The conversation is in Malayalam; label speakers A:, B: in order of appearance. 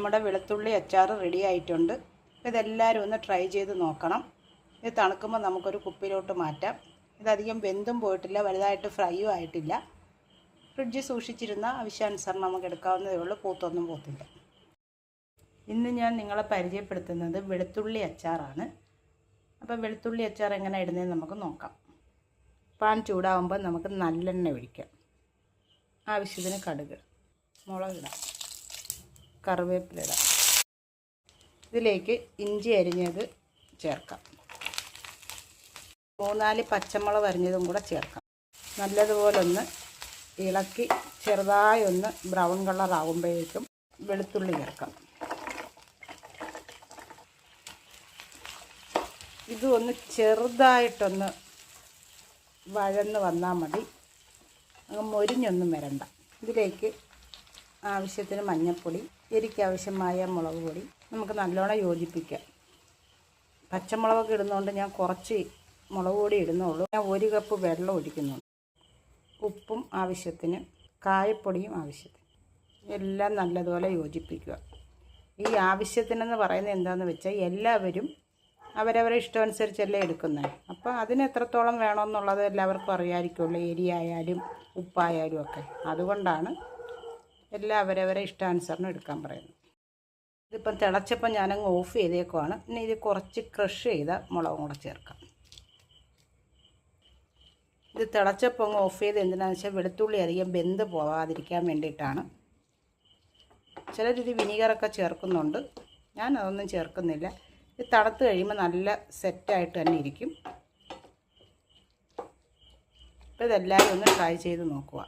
A: നമ്മുടെ വെളുത്തുള്ളി അച്ചാർ റെഡി ആയിട്ടുണ്ട്. ഇതെല്ലാവരും ഒന്ന് ട്രൈ ചെയ്ത് നോക്കണം. ഇത് തണുക്കുമ്പോൾ നമുക്കൊരു കുപ്പിയിലോട്ട് മാറ്റാം. ഇതധികം വെന്തും പോയിട്ടില്ല വലുതായിട്ട് ഫ്രൈയും ആയിട്ടില്ല. ഫ്രിഡ്ജ് സൂക്ഷിച്ചിരുന്ന ആവശ്യാനുസരണം നമുക്ക് എടുക്കാവുന്നതേ ഉള്ളൂ പൂത്തൊന്നും പോത്തില്ല. ഇന്ന് ഞാൻ നിങ്ങളെ പരിചയപ്പെടുത്തുന്നത് വെളുത്തുള്ളി അച്ചാറാണ്. അപ്പോൾ വെളുത്തുള്ളി അച്ചാർ എങ്ങനെ ഇടുന്നതെന്ന് നമുക്ക് നോക്കാം. പാൻ ചൂടാവുമ്പോൾ നമുക്ക് നല്ലെണ്ണ ഒഴിക്കാം. ആവശ്യത്തിന് കടുക് മുളകിടാം കറിവേപ്പില ഇടാം. ഇതിലേക്ക് ഇഞ്ചി അരിഞ്ഞത് ചേർക്കാം. മൂന്നാൽ പച്ചമുളക് അരിഞ്ഞതും കൂടെ ചേർക്കാം. നല്ലതുപോലെ ഒന്ന് ഇളക്കി ചെറുതായി ഒന്ന് ബ്രൗൺ കളർ ആകുമ്പോഴേക്കും വെളുത്തുള്ളി ചേർക്കാം. ഇത് ഒന്ന് ചെറുതായിട്ടൊന്ന് വഴന്ന് വന്നാൽ മതി. അങ്ങ് മൊരിഞ്ഞൊന്നും വരണ്ട. ഇതിലേക്ക് ആവശ്യത്തിന് മഞ്ഞൾപ്പൊടി എരിക്ക് ആവശ്യമായ മുളക് പൊടി നമുക്ക് നല്ലോണം യോജിപ്പിക്കാം. പച്ചമുളകൊക്കെ ഇടുന്നതുകൊണ്ട് ഞാൻ കുറച്ച് മുളക് പൊടി ഇടുന്നുള്ളൂ. ഞാൻ ഒരു കപ്പ് വെള്ളം ഒഴിക്കുന്നുണ്ട്. ഉപ്പും ആവശ്യത്തിന് കായപ്പൊടിയും ആവശ്യത്തിന്. എല്ലാം നല്ലതുപോലെ യോജിപ്പിക്കുക. ഈ ആവശ്യത്തിനെന്ന് പറയുന്നത് എന്താണെന്ന് വെച്ചാൽ എല്ലാവരും അവരവരെ ഇഷ്ടമനുസരിച്ചല്ലേ എടുക്കുന്നത് അപ്പോൾ അതിന് എത്രത്തോളം വേണമെന്നുള്ളത് എല്ലാവർക്കും അറിയാമായിരിക്കുമല്ലോ എരിയായാലും ഉപ്പായാലും ഒക്കെ. അതുകൊണ്ടാണ് എല്ലാം അവരവരെ ഇഷ്ടാനുസരണം എടുക്കാൻ പറയുന്നു. ഇതിപ്പം തിളച്ചപ്പം ഞാനങ്ങ് ഓഫ് ചെയ്തേക്കുവാണ്. ഇനി ഇത് കുറച്ച് ക്രഷ് ചെയ്ത മുളകും കൂടെ ചേർക്കാം. ഇത് തിളച്ചപ്പം അങ്ങ് ഓഫ് ചെയ്ത് എന്തിനാണെന്ന് വെച്ചാൽ വെളുത്തുള്ളി അധികം ബെന്ത് പോകാതിരിക്കാൻ വേണ്ടിയിട്ടാണ്. ചിലരിത് വിനീഗറൊക്കെ ചേർക്കുന്നുണ്ട്. ഞാൻ അതൊന്നും ചേർക്കുന്നില്ല. ഇത് തണുത്ത് കഴിയുമ്പോൾ നല്ല സെറ്റായിട്ട് തന്നെ ഇരിക്കും. അപ്പോൾ ഇതെല്ലാവരും ഒന്ന് ട്രൈ ചെയ്ത് നോക്കുക